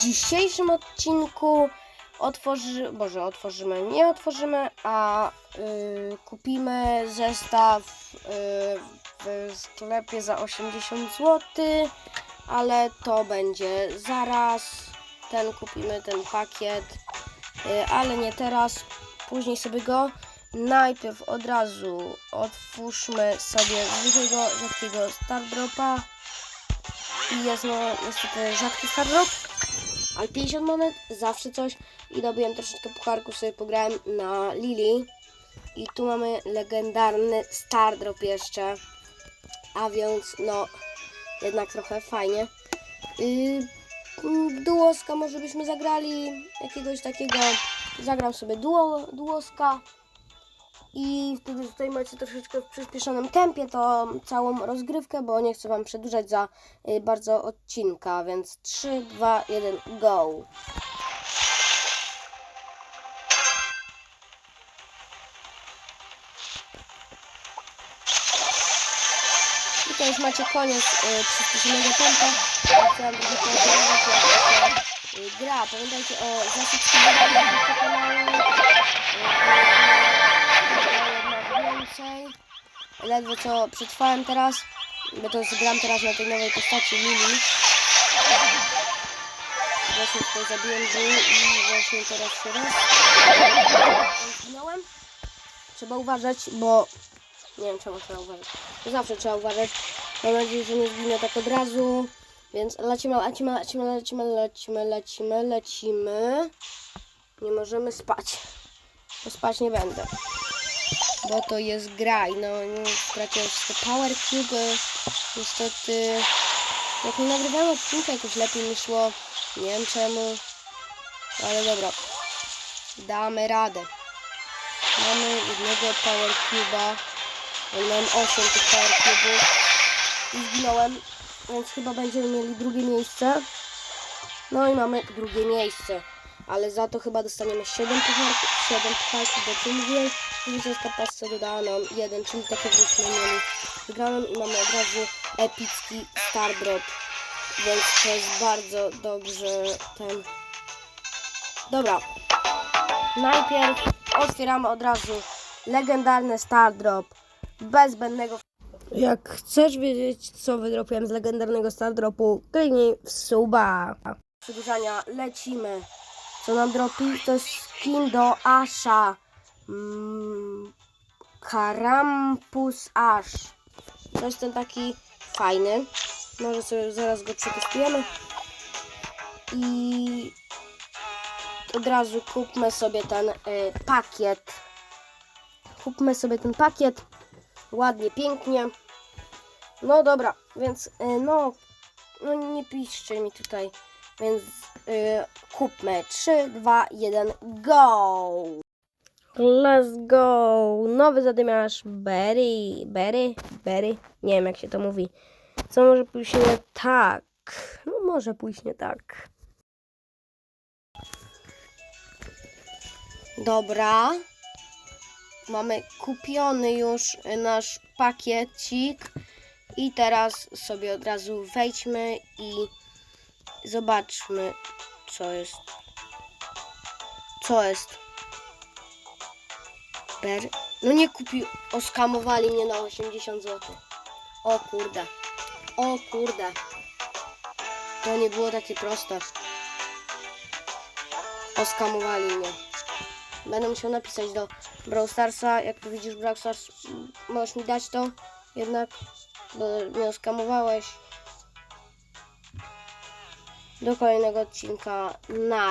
W dzisiejszym odcinku otworzy, Boże, otworzymy, nie otworzymy, a y, kupimy zestaw y, w sklepie za 80 zł, ale to będzie zaraz. Ten kupimy, ten pakiet, y, ale nie teraz, później sobie go. Najpierw od razu otwórzmy sobie zwykłego, rzadkiego Stardropa. I jest no niestety rzadki Stardrop, ale 50 monet, zawsze coś. I dobiłem troszeczkę pucharków, sobie pograłem na Lili. I tu mamy legendarny Stardrop jeszcze. A więc no, jednak trochę fajnie. Yy, duoska może byśmy zagrali, jakiegoś takiego. Zagram sobie duo, duoska. I wtedy tutaj macie troszeczkę w przyspieszonym tempie to całą rozgrywkę, bo nie chcę Wam przedłużać za y, bardzo odcinka, więc 3, 2, 1, go! I to już macie koniec y, przyspieszonego tempa. Chciałam trochę powiedzieć, jak y, gra. Pamiętajcie o zasubskrybowaniu kanału. Ledwo co przetrwałem teraz, bo to gram teraz na tej nowej postaci Lili. Właśnie tutaj zabiłem i właśnie teraz się raz zginąłem. Trzeba uważać, bo nie wiem czemu trzeba uważać. Zawsze trzeba uważać. Mam nadzieję, że nie zginę tak od razu. Więc lecimy, lecimy, lecimy, lecimy, lecimy, lecimy, lecimy. Nie możemy spać. Bo spać nie będę. Bo to jest gra i no nie power cube. Niestety jak nie nagrywałem odcinka jakoś lepiej mi szło. Nie wiem czemu. Ale dobra. Damy radę. Mamy jednego power cube'a. Miałem 8 tych power cube'ów. I zginąłem. Więc chyba będziemy mieli drugie miejsce. No i mamy drugie miejsce. Ale za to chyba dostaniemy 7 pucharków, 7 pucharków, bo tu mówiłem, zwycięska pasce dodała nam jeden, czyli tak jakbyśmy mieli wygraną i mamy od razu epicki Star Drop. Więc to jest bardzo dobrze ten... Dobra. Najpierw otwieramy od razu legendarny Star Drop. Bez zbędnego jak chcesz wiedzieć, co wydropiłem z legendarnego Star Dropu, kliknij w suba. Przedłużania lecimy. Co nam dropi? To jest skin do Asha. Mm, Karampus Ash. To jest ten taki fajny. Może sobie zaraz go przetestujemy. I od razu kupmy sobie ten y, pakiet. Kupmy sobie ten pakiet. Ładnie, pięknie. No dobra, więc y, no, no nie piszcie mi tutaj. Więc y, kupmy 3, 2, 1, go! Let's go! Nowy zadymiarz Berry, Berry, Berry. Nie wiem jak się to mówi. Co może pójść nie tak? No może pójść nie tak. Dobra. Mamy kupiony już nasz pakiecik. I teraz sobie od razu wejdźmy i zobaczmy, co jest. Co jest? Ber. No nie kupił. Oskamowali mnie na 80 zł. O kurde. O kurde. To nie było takie proste. Oskamowali mnie. Będę musiał napisać do Brawl Starsa. Jak tu widzisz Brawl Stars, możesz mi dać to jednak, bo mnie oskamowałeś. Do kolejnego odcinka. Na